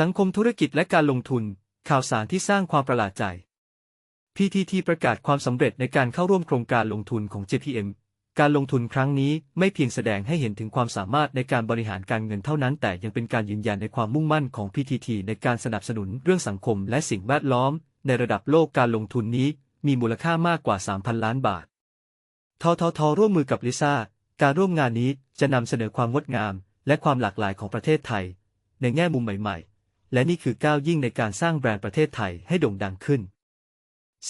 สังคมธุรกิจและการลงทุน ข่าวสารที่สร้างความประหลาดใจ PTT ประกาศความสำเร็จในการเข้าร่วมโครงการลงทุนของ JPM การลงทุนครั้งนี้ไม่เพียงแสดงให้เห็นถึงความสามารถในการบริหารการเงินเท่านั้น แต่ยังเป็นการยืนยันในความมุ่งมั่นของ PTT ในการสนับสนุนเรื่องสังคมและสิ่งแวดล้อม ในระดับโลกการลงทุนนี้ มีมูลค่ามากกว่า 3,000 ล้านบาท ททท ร่วมมือกับลิซ่า การร่วมงานนี้จะนำเสนอความงดงาม และความหลากหลายของประเทศไทย ในแง่มุมใหม่ ๆ และนี่คือก้าวยิ่งในการสร้างแบรนด์ประเทศไทยให้โด่งดังขึ้น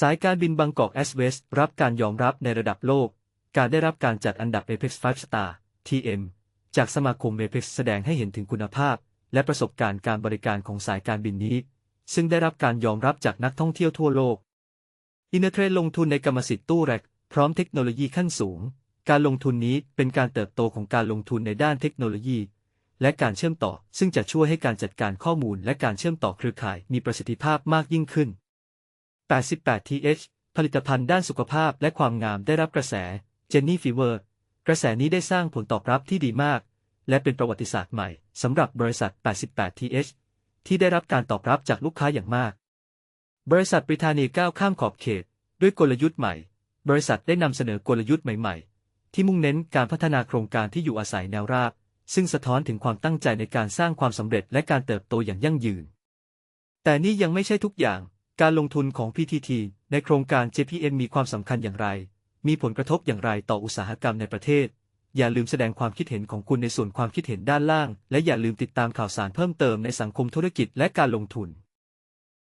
สายการบินบางกอกแอสเวสรับการยอมรับในระดับโลก การได้รับการจัดอันดับ Apex 5 Star TM จากสมาคม Apex แสดงให้เห็นถึงคุณภาพ และประสบการณ์การบริการของสายการบินนี้ ซึ่งได้รับการยอมรับจากนักท่องเที่ยวทั่วโลก อินเทรลงทุนในกรรมสิทธิ์ตู้แรกพร้อมเทคโนโลยีขั้นสูง การลงทุนนี้เป็นการเติบโตของการลงทุนในด้านเทคโนโลยี และการเชื่อมต่อ ซึ่งจะช่วยให้การจัดการข้อมูลและการเชื่อมต่อเครือข่ายมีประสิทธิภาพมากยิ่งขึ้น 88th ผลิตภัณฑ์ด้านสุขภาพและความงามได้รับกระแสเจนนี่ฟีเวอร์กระแสนี้ได้สร้างผลตอบรับที่ดีมาก และเป็นประวัติศาสตร์ใหม่สำหรับบริษัท 88th ที่ได้รับการตอบรับจากลูกค้าอย่างมาก บริษัทบริทานีก้าวข้ามขอบเขต ด้วยกลยุทธ์ใหม่ บริษัทได้นำเสนอกลยุทธ์ใหม่ ๆ ที่มุ่งเน้นการพัฒนาโครงการที่อยู่อาศัยแนวราบ ซึ่งสะท้อนถึงความตั้งใจในการสร้างความสำเร็จและการเติบโตอย่างยั่งยืน แต่นี่ยังไม่ใช่ทุกอย่าง การลงทุนของ PTT ในโครงการ JPM มีความสำคัญอย่างไร มีผลกระทบอย่างไรต่ออุตสาหกรรมในประเทศ อย่าลืมแสดงความคิดเห็นของคุณในส่วนความคิดเห็นด้านล่าง และอย่าลืมติดตามข่าวสารเพิ่มเติมในสังคมธุรกิจและการลงทุน